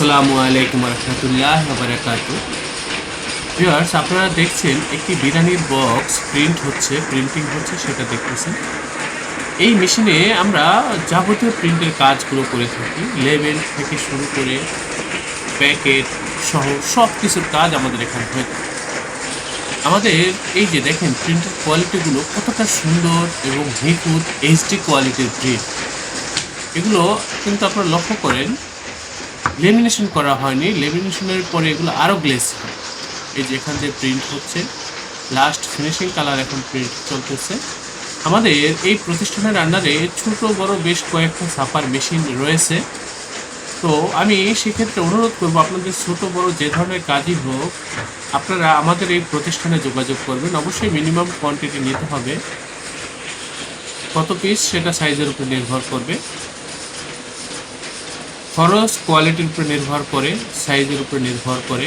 আসসালামু আলাইকুম রহমতুল্লাহ বারাকাত। ভিউয়ার্স আপনারা দেখছেন একটি বিরিয়ানির বক্স প্রিন্ট হচ্ছে প্রিন্টিং হচ্ছে, সেটা দেখতেছেন। এই মেশিনে আমরা যাবতীয় প্রিন্টের কাজগুলো করে থাকি লেবেল থেকে শুরু করে প্যাকেট সহ সব কিছুর কাজ আমাদের এখানে হয়ে থাকে। আমাদের এই যে দেখেন প্রিন্টের কোয়ালিটিগুলো কতটা সুন্দর এবং নিখুঁত এইচডি কোয়ালিটির প্রিন্ট এগুলো কিন্তু আপনারা লক্ষ্য করেন লেমিনেশন করা হয়নি। লেমিনেশনের পরে এগুলো আরও গ্লেস হয়। এই যে এখান থেকে প্রিন্ট হচ্ছে। লাস্ট ফিনিশিং কালার এখন প্রিন্ট চলতেছে। আমাদের এই প্রতিষ্ঠানের আন্ডারে ছোট, বড় বেশ কয়েকটা সাফার মেশিন রয়েছে। তো আমি সেক্ষেত্রে অনুরোধ করব, আপনাদের ছোট, বড় যে ধরনের কাজই হোক, আপনারা আমাদের এই প্রতিষ্ঠানে যোগাযোগ করবেন। অবশ্যই মিনিমাম কোয়ান্টিটি নিতে হবে। কত পিস সেটা সাইজের উপর নির্ভর করবে। খরচ কোয়ালিটির উপর নির্ভর করে সাইজের উপরে নির্ভর করে।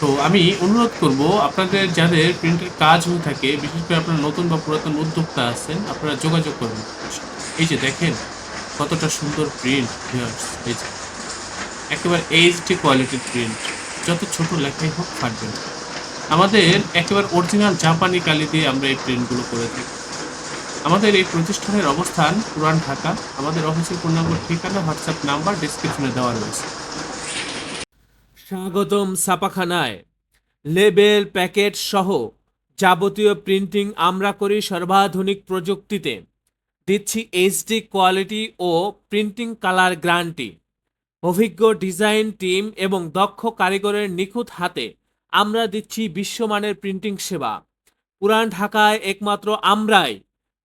তো আমি অনুরোধ করব, আপনাদের যাদের প্রিন্টের কাজ হয়ে থাকে, বিশেষ করে আপনারা নতুন বা পুরাতন উদ্যোক্তা আছেন, আপনারা যোগাযোগ করবেন। এই যে দেখেন, কতটা সুন্দর প্রিন্ট এই যে। একেবারে এইচডি কোয়ালিটির প্রিন্ট যত ছোট লেখাই হোক, ফাটবে আমাদের একেবারে অরিজিনাল জাপানি কালি দিয়ে আমরা এই প্রিন্টগুলো করে থাকি। আমাদের এই প্রতিষ্ঠানের অবস্থান পুরান ঢাকা। আমাদের অফিসের পূর্ণাঙ্গ ঠিকানা হোয়াটসঅ্যাপ নাম্বার ডিসক্রিপশনে দেওয়া রয়েছে। স্বাগতম ছাপাখানায়। লেবেল, প্যাকেট সহ যাবতীয় প্রিন্টিং আমরা করি সর্বাধুনিক প্রযুক্তিতে। দিচ্ছি এইচডি কোয়ালিটি ও প্রিন্টিং কালার গ্যারান্টি অভিজ্ঞ ডিজাইন টিম এবং দক্ষ কারিগরের নিখুঁত হাতে আমরা দিচ্ছি বিশ্বমানের প্রিন্টিং সেবা। পুরান ঢাকায় একমাত্র আমরাই